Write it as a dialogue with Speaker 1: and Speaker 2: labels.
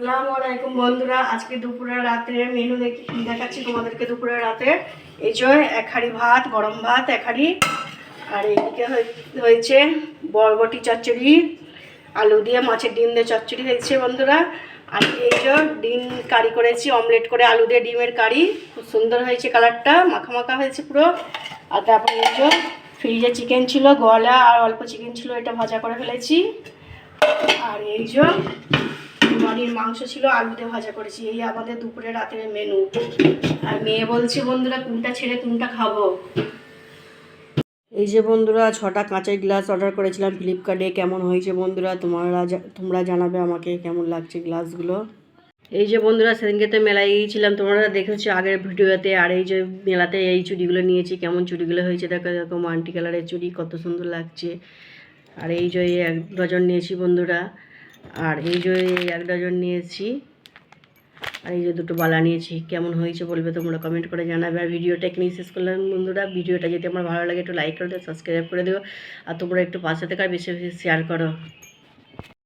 Speaker 1: আসসালামু আলাইকুম বন্ধুরা, আজকে দুপুরে রাতে মেনু দেখি দেখাচ্ছি তোমাদেরকে দুপুরে রাতে? এই যে এক হাঁড়ি ভাত, গরম ভাত, এক হাঁড়ি। আর এইদিকে হয়ে- হয়েছে বরবটি চচ্চড়ি, আলু দিয়ে মাছের ডিম দিয়ে চচ্চড়ি হয়েছে বন্ধুরা। আর এই যে ডিম কারি করেছি, অমলেট করে আলু দিয়ে ডিমের কারি। খুব সুন্দর হয়েছে কালারটা, মাখা মাখা হয়েছে পুরো। আর তারপরে এই যে ফ্রিজে চিকেন ছিল, গলা আর অল্প চিকেন ছিল, এটা ভাজা করে ফেলেছি। আর এই যে বাড়ির মাংস ছিল আলু দিয়ে ভাজা করেছি। এই আমাদের দুপুরে রাতের মেনু আর মেয়ে বলছে, বন্ধুরা, কোনটা ছেড়ে কোনটা খাব? এই যে বন্ধুরা, ছটা কাঁচের গ্লাস অর্ডার করেছিলাম ফ্লিপকার্টে কেমন হয়েছে বন্ধুরা? তোমরা তোমরা জানাবে আমাকে কেমন লাগছে গ্লাসগুলো। এই যে বন্ধুরা সেদিনকে তো মেলায় গিয়েছিলাম। তোমরা দেখেছ আগের ভিডিওতে। আর এই যে মেলাতে এই চুড়িগুলো নিয়েছি। কেমন চুড়িগুলো হয়েছে? দেখো দেখো মাল্টি কালারের চুড়ি, কত সুন্দর লাগছে। আর এই যে এক ডজন নিয়েছি বন্ধুরা। আর এই যে এক ডজন নিয়েছি। আর এই যে দুটো বালা নিয়েছি। কেমন হয়েছে বলবে তোমরা কমেন্ট করে জানাবে। আর ভিডিওটা এখানেই শেষ করলাম বন্ধুরা। ভিডিওটা যদি আমার ভালো লাগে একটু লাইক করে দিও সাবস্ক্রাইব করে দিও। আর তোমরা একটু পাশে থেকে আর বেশি বেশি শেয়ার করো।